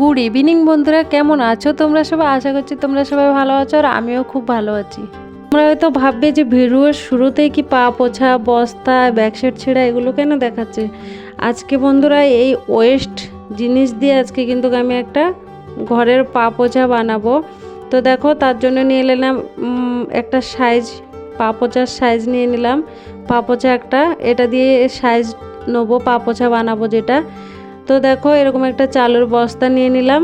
Good evening বন্ধুরা, কেমন আছো তোমরা সবাই? আশা করছি তোমরা সবাই ভালো আছো আর আমিও খুব ভালো আছি। তোমরা হয়তো ভাববে যে ভিডিওর শুরুতেই কি পা পোছা, বস্তা ব্যাকসাইড ছেঁড়া এগুলো কেন দেখাচ্ছে? আজকে বন্ধুরা এই ওয়েস্ট জিনিস দিয়ে আজকে কিন্তু আমি একটা ঘরের পা পোছা বানাবো। তো দেখো, তার জন্য নিয়ে নিলাম একটা সাইজ পা পোছার সাইজ নিয়ে নিলাম। পা পোছা একটা, এটা দিয়ে সাইজ নেব, পা পোছা বানাবো যেটা। তো দেখো, এরকম একটা চালুর বস্তা নিয়ে নিলাম।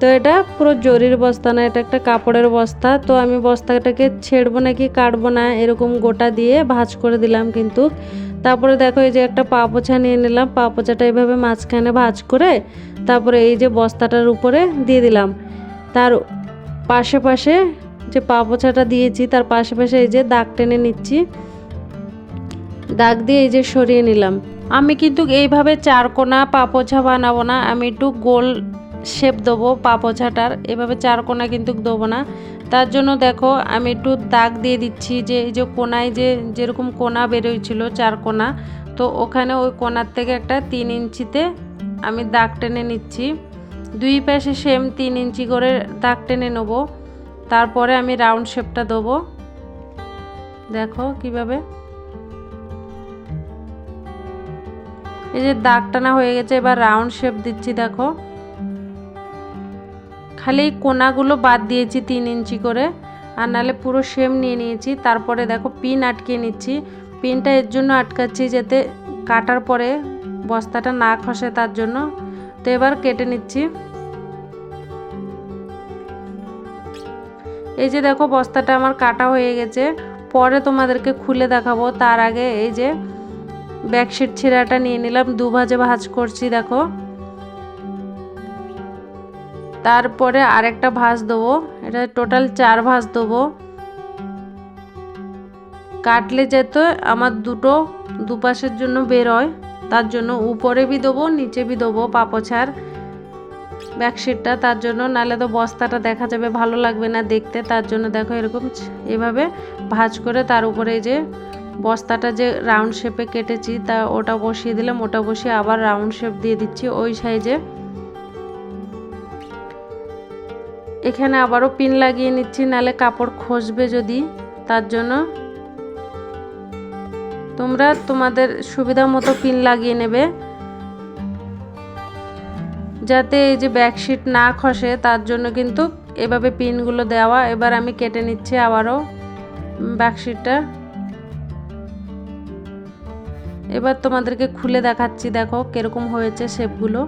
তো এটা পুরো জরির বস্তা না, এটা একটা কাপড়ের বস্তা। তো আমি বস্তাটাকে ছেড়বো নাকি কাটবো না, এরকম গোটা দিয়ে ভাজ করে দিলাম কিন্তু। তারপরে দেখো, এই যে একটা পা পোছা নিয়ে নিলাম। পা পোছাটা এইভাবে মাঝখানে ভাজ করে তারপরে এই যে বস্তাটার উপরে দিয়ে দিলাম। তার পাশে পাশে যে পা পোছাটা দিয়েছি, তার পাশে পাশে এই যে দাগ টেনে নিচ্ছি। দাগ দিয়ে এই যে সরিয়ে নিলাম। আমি কিন্তু এইভাবে চার কোনা পাপোছা বানাবো না, আমি একটু গোল শেপ দেবো পাপোছাটার। এভাবে চার কোনা কিন্তু দেবো না। তার জন্য দেখো, আমি একটু দাগ দিয়ে দিচ্ছি যে, এই যে কোনায় যে, যেরকম কোনা বেরোয়ছিল চার কোনা তো ওখানে ওই কোনার থেকে একটা তিন ইঞ্চিতে আমি দাগ টেনে নিচ্ছি। দুই পাশে সেম তিন ইঞ্চি করে দাগ টেনে নেব। তারপরে আমি রাউন্ড শেপটা দেবো। দেখো কীভাবে এই যে দাগ টানা হয়ে গেছে, এবার রাউন্ড শেপ দিচ্ছি, দেখো। খালি কোনাগুলো বাদ দিয়েছি তিন ইঞ্চি করে, আর নাহলে পুরো সেম নিয়ে নিয়েছি। তারপরে দেখো পিন আটকে নিচ্ছি। পিনটা এর জন্য আটকাচ্ছি যাতে কাটার পরে বস্তাটা না খসে তার জন্য। তো এবার কেটে নিচ্ছি। এই যে দেখো, বস্তাটা আমার কাটা হয়ে গেছে। পরে তোমাদেরকে খুলে দেখাবো। তার আগে এই যে ব্যাকশিট ছিঁড়াটা নিয়ে নিলাম, দু ভাজে ভাজ করছি, দেখো। তারপরে আরেকটা ভাজ দেবো, এটা টোটাল চার ভাজ দেবো। কাটলে যেত আমার দুটো দুপাশের জন্য বেরোয় তার জন্য উপরে বি দেবো, নিচে বি দেবো পাপোছার ব্যাকশিটটা তার জন্য নাহলে তো বস্তাটা দেখা যাবে, ভালো লাগবে না দেখতে, তার জন্য দেখো এরকম এভাবে ভাজ করে তার উপরে যে বস্তাটা যে রাউন্ড শেপে কেটেছি, তা ওটা বসিয়ে দিলাম, ওটা বসিয়ে আবার রাউন্ড শেপ দিয়ে দিচ্ছি ওই সাইজে। এখানে আবারও পিন লাগিয়ে নিচ্ছি, নালে কাপড় খসবে যদি, তার জন্য। তোমরা তোমাদের সুবিধা মতো পিন লাগিয়ে নেবে। যাতে এই যে ব্যাকশিট না খসে, তার জন্য কিন্তু এভাবে পিনগুলো দেওয়া। এবার আমি কেটে নিচ্ছি আবারও ব্যাকশিটটা এবার তোমাদেরকে খুলে দেখাচ্ছি, দেখো কীরকম হয়েছে শেপগুলো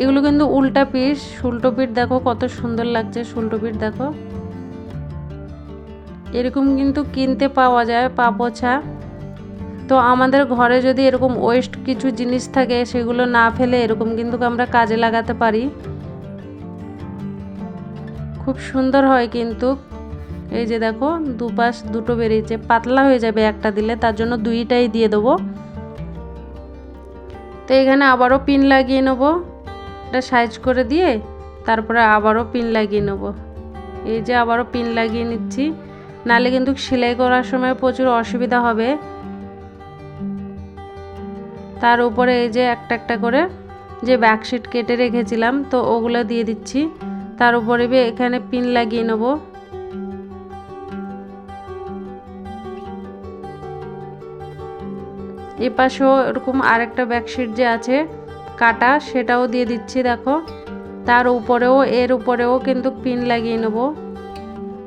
এগুলো কিন্তু উল্টা পিস উল্টো পিঠ দেখো কত সুন্দর লাগছে উল্টো পিঠ দেখো। এরকম কিন্তু কিনতে পাওয়া যায় পা পোছা তো আমাদের ঘরে যদি এরকম ওয়েস্ট কিছু জিনিস থাকে, সেগুলো না ফেলে এরকম কিন্তু আমরা কাজে লাগাতে পারি। খুব সুন্দর হয় কিন্তু। এই যে দেখো, দুপাশ দুটো বেরিয়েছে, পাতলা হয়ে যাবে একটা দিলে, তার জন্য দুইটাই দিয়ে দেবো। তো এখানে আবারও পিন লাগিয়ে নেব, এটা সাইজ করে দিয়ে তারপরে আবারও পিন লাগিয়ে নেব। এই যে আবারও পিন লাগিয়ে নিচ্ছি নালে কিন্তু সেলাই করার সময় প্রচুর অসুবিধা হবে। তার উপরে এই যে একটা একটা করে যে ব্যাকশিট কেটে রেখেছিলাম, তো ওগুলো দিয়ে দিচ্ছি। তার উপরে এখানে পিন লাগিয়ে নেব। এ পাশেও এরকম আরেকটা ব্যাকশিট যে আছে, কাটা, সেটাও দিয়ে দিচ্ছি, দেখো। তার উপরেও, এর উপরেও কিন্তু পিন লাগিয়ে নেব।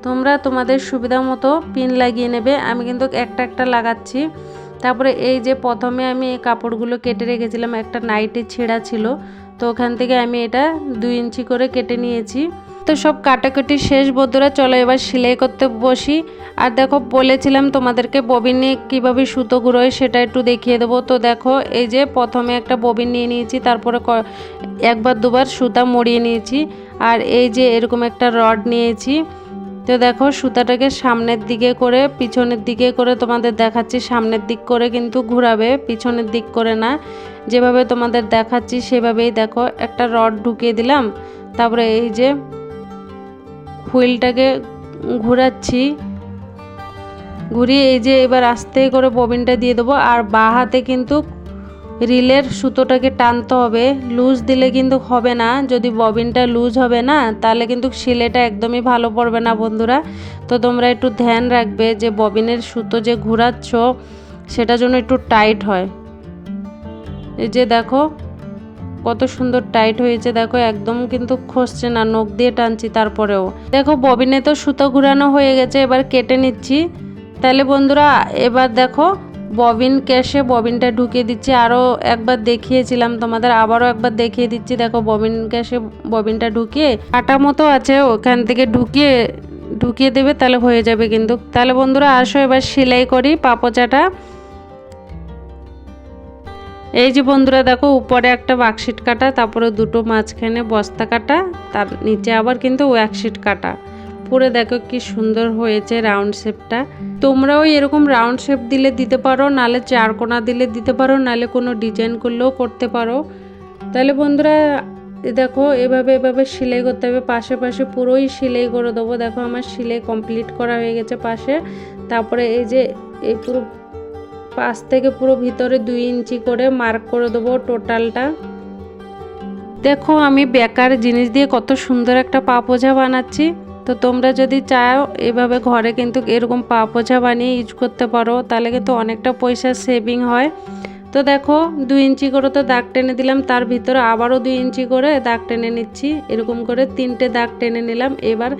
তোমরা তোমাদের সুবিধা মতো পিন লাগিয়ে নেবে। আমি কিন্তু একটা একটা লাগাচ্ছি। তারপরে এই যে প্রথমে আমি এই কাপড়গুলো কেটে রেখেছিলাম, একটা নাইটে ছেঁড়া ছিল। তো ওখান থেকে আমি এটা দুই ইঞ্চি করে কেটে নিয়েছি। তো সব কাটাকুটি শেষ, বন্ধুরা, চলো এবার সেলাই করতে বসি। আর দেখো, বলেছিলাম তোমাদেরকে ববিনে কীভাবে সুতো ঘুরোয় সেটা একটু দেখিয়ে দেবো। তো দেখো, এই যে প্রথমে একটা ববিন নিয়ে নিয়েছি, তারপরে একবার দুবার সুতা মরিয়ে নিয়েছি। আর এই যে এরকম একটা রড নিয়েছি। তো দেখো, সুতাটাকে সামনের দিকে করে, পিছনের দিকে করে তোমাদের দেখাচ্ছি। সামনের দিক করে কিন্তু ঘুরাবে, পিছনের দিক করে না। যেভাবে তোমাদের দেখাচ্ছি, সেভাবেই দেখো, একটা রড ঢুকিয়ে দিলাম। তারপরে এই যে হুইলটাকে ঘোরাচ্ছি। ঘুরিয়ে এই যে এবার আস্তে করে ববিনটা দিয়ে দেবো। আর বা হাতে কিন্তু রিলের সুতোটাকে টানতে হবে। লুজ দিলে কিন্তু হবে না। যদি ববিনটা লুজ হবে না, তাহলে কিন্তু শিলেটা একদমই ভালো পড়বে না বন্ধুরা। তো তোমরা একটু ধ্যান রাখবে যে ববিনের সুতো যে ঘুরাচ্ছ, সেটা যেন একটু টাইট হয়। এই যে দেখো কত সুন্দর টাইট হয়েছে, দেখো, একদম কিন্তু খসছে না, নখ দিয়ে টানছি তারপরেও। দেখো, ববিনে তো সুতো ঘুরানো হয়ে গেছে, এবার কেটে নিচ্ছি। তাহলে বন্ধুরা, এবার দেখো, ববিন ক্যাশে ববিনটা ঢুকিয়ে দিচ্ছি। আরও একবার দেখিয়েছিলাম তোমাদের, আবারও একবার দেখিয়ে দিচ্ছি। দেখো, ববিন ক্যাশে ববিনটা ঢুকিয়ে, আটা মতো আছে, ওখান থেকে ঢুকিয়ে ঢুকিয়ে দেবে, তাহলে হয়ে যাবে কিন্তু। তাহলে বন্ধুরা, আসো, এবার সেলাই করি পাপোচাটা। এই যে বন্ধুরা দেখো, উপরে একটা ওয়ার্কশিট কাটা, তারপরে দুটো মাঝখানে বস্তা কাটা, তার নিচে আবার কিন্তু ওয়ার্কশিট কাটা। পুরো দেখো কি সুন্দর হয়েছে রাউন্ড শেপটা তোমরাও এরকম রাউন্ড শেপ দিলে দিতে পারো, নালে চারকোনা দিলে দিতে পারো, নালে কোনো ডিজাইন করলেও করতে পারো। তাহলে বন্ধুরা দেখো, এভাবে এভাবে সেলাই করতে হবে। পাশে পাশে পুরোই সেলাই করে দেবো। দেখো, আমার সেলাই কমপ্লিট করা হয়ে গেছে পাশে। তারপরে এই যে, এই পুরো পাশ থেকে পুরো ভিতরে দুই ইঞ্চি করে মার্ক করে দেবো টোটালটা দেখো আমি বেকার জিনিস দিয়ে কত সুন্দর একটা পা পোছা বানাচ্ছি। তো তোমরা যদি চাও, এভাবে ঘরে কিন্তু এরকম পা পোছা বানিয়ে ইউজ করতে পারো, তাহলে কিন্তু অনেকটা পয়সা সেভিং হয়। তো দেখো, দুই ইঞ্চি করে তো দাগ টেনে দিলাম, তার ভিতরে আবারও দুই ইঞ্চি করে দাগ টেনে নিচ্ছি। এরকম করে তিনটে দাগ টেনে নিলাম, এবার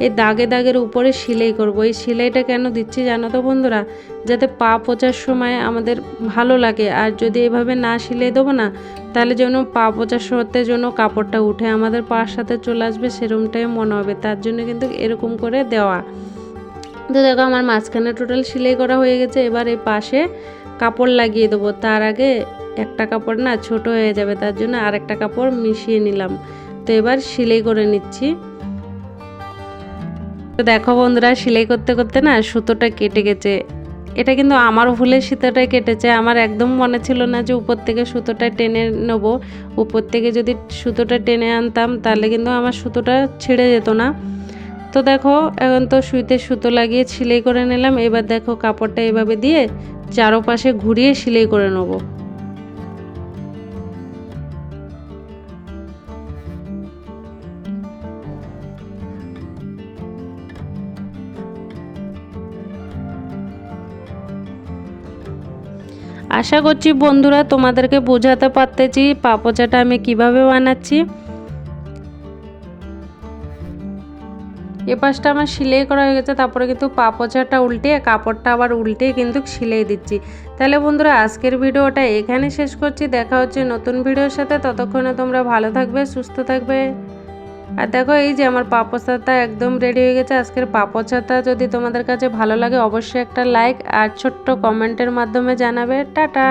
এই দাগে দাগের উপরে সেলাই করব। এই সেলাইটা কেন দিচ্ছি জানো তো বন্ধুরা? যাতে পা পোচার সময় আমাদের ভালো লাগে। আর যদি এভাবে না সেলাই দেবো না, তাহলে যেন পা পোচার সত্যি যেন কাপড়টা উঠে আমাদের পার সাথে চলে আসবে সেরকমটাই মনে হবে। তার জন্য কিন্তু এরকম করে দেওয়া। তো দেখো আমার মাঝখানে টোটাল সেলাই করা হয়ে গেছে। এবার এই পাশে কাপড় লাগিয়ে দেবো। তার আগে একটা কাপড় না ছোট হয়ে যাবে। তার জন্য আরেকটা কাপড় মিশিয়ে নিলাম। তো এবার সেলাই করে নিচ্ছি। তো দেখো বন্ধুরা, সেলাই করতে করতে না সুতোটা কেটে গেছে। এটা কিন্তু আমার ভুলে সুতোটাই কেটেছে। আমার একদম মনে ছিল না যে উপর থেকে সুতোটা টেনে নেব। উপর থেকে যদি সুতোটা টেনে আনতাম, তাহলে কিন্তু আমার সুতোটা ছিঁড়ে যেত না। তো দেখো, এখন তো সুইতে সুতো লাগিয়ে সেলাই করে নিলাম। এবার দেখো কাপড়টা এভাবে দিয়ে চারোপাশে ঘুরিয়ে সেলাই করে নেব। আশা করছি বন্ধুরা তোমাদেরকে বোঝাতে পারতেছি পাপোচাটা আমি কীভাবে বানাচ্ছি। এ পাশটা আমার সেলাই করা হয়ে গেছে, তারপরে কিন্তু পাপোচাটা উল্টে, কাপড়টা আবার উল্টে কিন্তু সেলাই দিচ্ছি। তাহলে বন্ধুরা আজকের ভিডিওটা এখানে শেষ করছি, দেখা হচ্ছে নতুন ভিডিওর সাথে, ততক্ষণে তোমরা ভালো থাকবে, সুস্থ থাকবে। আর দেখো, এই যে আমার পাপোচাটা একদম রেডি হয়ে গেছে। আজকের পাপোচাটা যদি তোমাদের কাছে ভালো লাগে, অবশ্যই একটা লাইক আর ছোট্ট কমেন্টের মাধ্যমে জানাবে। টাটা!